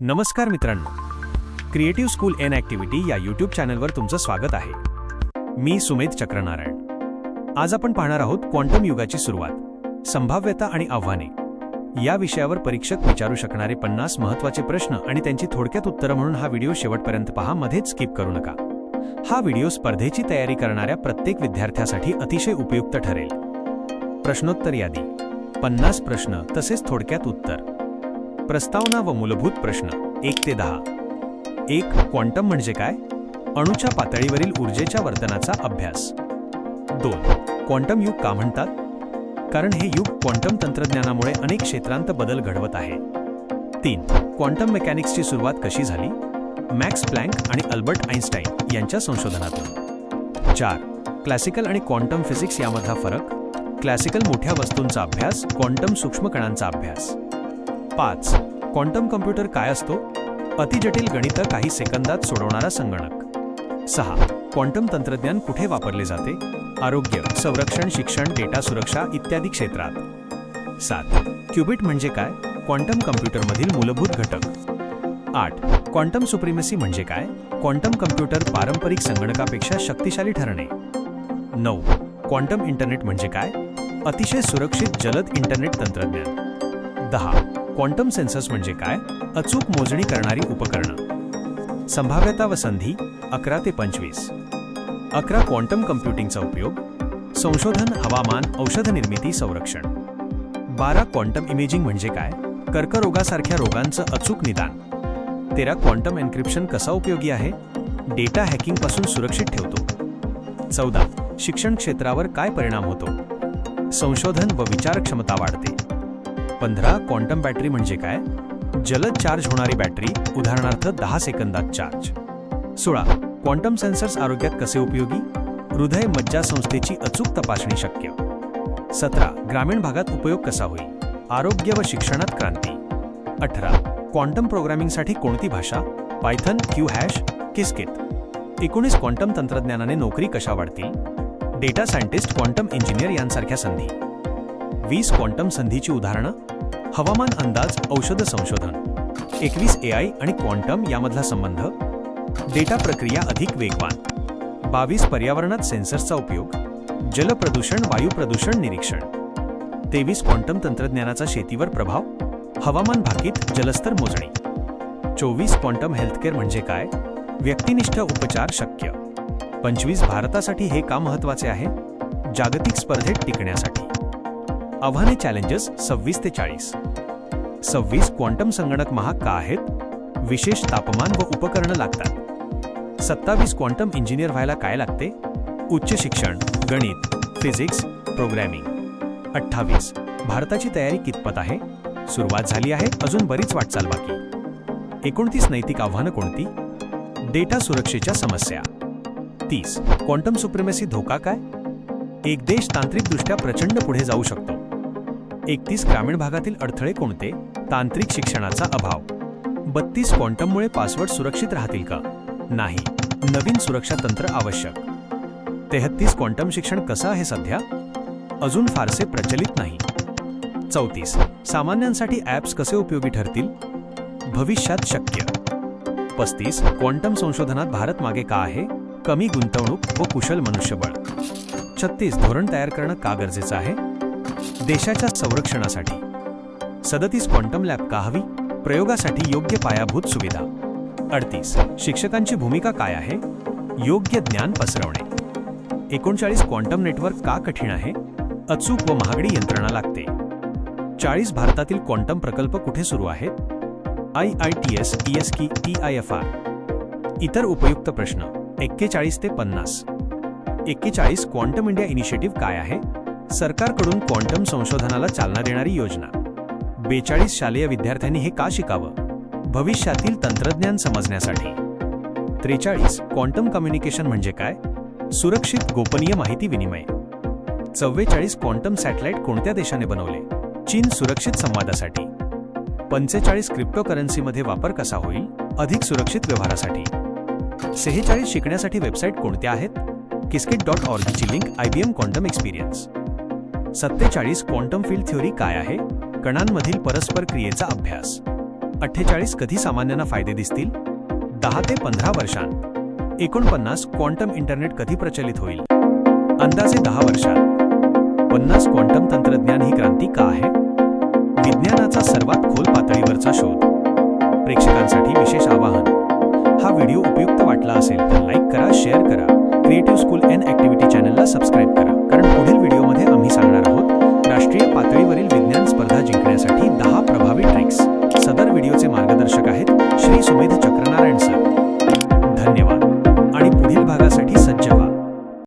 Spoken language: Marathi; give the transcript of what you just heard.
नमस्कार मित्रांनो. क्रिएटिव्ह स्कूल एन ॲक्टिव्हिटी या यूट्यूब चॅनलवर तुमचं स्वागत आहे. मी सुमेध चक्रनारायण. आज आपण पाहणार आहोत क्वांटम युगाची सुरुवात संभाव्यता आणि आव्हाने. या विषयावर परीक्षक विचारू शकणारे पन्नास महत्त्वाचे प्रश्न आणि त्यांची थोडक्यात उत्तरं म्हणून हा व्हिडिओ शेवटपर्यंत पहा मध्येच स्किप करू नका. हा व्हिडिओ स्पर्धेची तयारी करणाऱ्या प्रत्येक विद्यार्थ्यासाठी अतिशय उपयुक्त ठरेल. प्रश्नोत्तर यादी. पन्नास प्रश्न तसेच थोडक्यात उत्तर. प्रस्तावना व मूलभूत प्रश्न. एक ते दहा. एक क्वांटम म्हणजे काय? अणूच्या पातळीवरील ऊर्जेच्या वर्तनाचा अभ्यास. दोन क्वांटम युग का म्हणतात? कारण हे युग क्वांटम तंत्रज्ञानामुळे अनेक क्षेत्रांत बदल घडवत आहे. तीन क्वांटम मेकॅनिक्सची सुरुवात कशी झाली? मॅक्स प्लँक आणि अल्बर्ट आईन्स्टाईन यांच्या संशोधनातून. चार क्लासिकल आणि क्वांटम फिजिक्स यामधला फरक? क्लासिकल मोठ्या वस्तूंचा अभ्यास क्वांटम सूक्ष्म कणांचा अभ्यास. पाच. क्वांटम कम्प्युटर काय असतो? अतिजटिल गणितं काही सेकंदात सोडवणारा संगणक. सहा. क्वांटम तंत्रज्ञान कुठे वापरले जाते? आरोग्य संरक्षण शिक्षण डेटा सुरक्षा इत्यादी क्षेत्रात. सात. क्युबिट म्हणजे काय? क्वांटम कम्प्युटरमधील मूलभूत घटक. आठ. क्वांटम सुप्रिमसी म्हणजे काय? क्वांटम कम्प्युटर पारंपरिक संगणकापेक्षा शक्तिशाली ठरणे. नऊ. क्वांटम इंटरनेट म्हणजे काय? अतिशय सुरक्षित जलद इंटरनेट तंत्रज्ञान. दहा. क्वांटम सेन्सर्स म्हणजे काय? अचूक मोजणी करणारी उपकरणं. संभाव्यता व संधी अकरा ते पंचवीस. अकरा क्वांटम कम्प्युटिंगचा उपयोग संशोधन हवामान औषध निर्मिती संरक्षण. बारा क्वांटम इमेजिंग म्हणजे काय? कर्करोगासारख्या रोगांचं अचूक निदान. तेरा क्वांटम एन्क्रिप्शन कसा उपयोगी आहे? डेटा हॅकिंगपासून सुरक्षित ठेवतो. चौदा. शिक्षण क्षेत्रावर काय परिणाम होतो? संशोधन व विचारक्षमता वाढते. पंधरा क्वांटम बॅटरी म्हणजे काय? जलद चार्ज होणारी बॅटरी उदाहरणार्थ दहा सेकंदात चार्ज सोळा क्वांटम सेन्सर्स आरोग्यात कसे उपयोगी? हृदय मज्जा संस्थेची अचूक तपासणी शक्य. सतरा ग्रामीण भागात उपयोग कसा होईल? आरोग्य व शिक्षणात क्रांती. अठरा क्वांटम प्रोग्रामिंगसाठी कोणती भाषा? Python Q hash Qiskit. एकोणीस क्वांटम तंत्रज्ञानाने नोकरी कशा वाढतील? डेटा सायंटिस्ट क्वांटम इंजिनियर यांसारख्या संधी. वीस क्वांटम संधीची उदाहरणं हवामान अंदाज औषध संशोधन. एकवीस ए आय आणि क्वांटम यामधला संबंध. डेटा प्रक्रिया अधिक वेगवान. बावीस पर्यावरणात सेन्सर्सचा उपयोग. जलप्रदूषण वायू प्रदूषण निरीक्षण. तेवीस क्वांटम तंत्रज्ञानाचा शेतीवर प्रभाव. हवामान भाकीत जलस्तर मोजणी. चोवीस क्वांटम हेल्थकेअर म्हणजे काय? व्यक्तिनिष्ठ उपचार शक्य. पंचवीस भारतासाठी हे का महत्त्वाचे आहे? जागतिक स्पर्धेत टिकण्यासाठी. आव्हाने चॅलेंजेस सव्वीस ते चाळीस. सव्वीस क्वांटम संगणक महाग का आहेत? विशेष तापमान व उपकरणं लागतात. सत्तावीस क्वांटम इंजिनियर व्हायला काय लागते? उच्च शिक्षण गणित फिजिक्स प्रोग्रॅमिंग अठ्ठावीस. भारताची तयारी कितपत आहे? सुरुवात झाली आहे अजून बरीच वाटचाल बाकी. एकोणतीस नैतिक आव्हानं कोणती? डेटा सुरक्षेच्या समस्या. तीस. क्वांटम सुप्रिमेसी धोका काय? एक देश तांत्रिकदृष्ट्या प्रचंड पुढे जाऊ शकतो. एकतीस ग्रामीण भागातील अडथळे कोणते? तांत्रिक शिक्षणाचा अभाव. बत्तीस क्वांटममुळे पासवर्ड सुरक्षित राहतील का? नाही. नवीन सुरक्षा तंत्र आवश्यक. तेहत्तीस क्वांटम शिक्षण कसं आहे सध्या? अजून फारसे प्रचलित नाही. चौतीस. सामान्यांसाठी ॲप्स कसे उपयोगी ठरतील? भविष्यात शक्य. पस्तीस. क्वांटम संशोधनात भारत मागे का आहे? कमी गुंतवणूक व कुशल मनुष्यबळ. छत्तीस. धोरण तयार करणं का गरजेचं आहे? देशाच्या संरक्षणासाठी. सदतीस क्वांटम लॅब का हवी? प्रयोगासाठी योग्य पायाभूत सुविधा. अडतीस शिक्षकांची भूमिका काय आहे? योग्य ज्ञान पसरवणे. एकोणचाळीस क्वांटम नेटवर्क का कठीण आहे? अचूक व महागडी यंत्रणा लागते. चाळीस भारतातील क्वांटम प्रकल्प कुठे सुरू आहेत? I I T S E S की टी आय एफ आर. इतर उपयुक्त प्रश्न. एक्केचाळीस ते पन्नास. एक्केचाळीस क्वांटम इंडिया इनिशिएटिव्ह काय आहे? सरकारकडून क्वांटम संशोधनाला चालना देणारी योजना. बेचाळीस शालेय विद्यार्थ्यांनी हे का शिकावं? भविष्यातील तंत्रज्ञान समजण्यासाठी. त्रेचाळीस क्वांटम कम्युनिकेशन म्हणजे काय? सुरक्षित गोपनीय माहिती विनिमय. चव्वेचाळीस क्वांटम सॅटेलाइट कोणत्या देशाने बनवले? चीन सुरक्षित संवादासाठी. पंचेचाळीस क्रिप्टोकरन्सीमध्ये वापर कसा होईल? अधिक सुरक्षित व्यवहारासाठी. सेहेचाळीस शिकण्यासाठी वेबसाईट कोणत्या आहेत? किस्किट डॉट ऑर्गची लिंक आयबीएम क्वांटम एक्सपिरियन्स. सत्तेचाळीस क्वांटम फील्ड थ्योरी काय आहे? कणांमधील परस्पर क्रियेचा अभ्यास. अठ्ठेचाळीस कधी सामान्यांना फायदे दिसतील? दहा ते पंधरा वर्षांत. एकोणपन्नास क्वांटम इंटरनेट कधी प्रचलित होईल? अंदाजे दहा वर्षात. पन्नास क्वांटम तंत्रज्ञान ही क्रांती का आहे? विज्ञानाचा सर्वात खोल पातळीवरचा शोध. प्रेक्षकांसाठी विशेष आवाहन. हा व्हिडिओ उपयुक्त वाटला असेल तर लाईक करा शेअर करा. क्रिएटिव्ह स्कूल एन ॲक्टिव्हिटी चॅनलला सबस्क्राईब करा. कारण पुढील व्हिडिओमध्ये आम्ही सांगणार राष्ट्रीय पातळीवरील विज्ञान स्पर्धा जिंकण्यासाठी.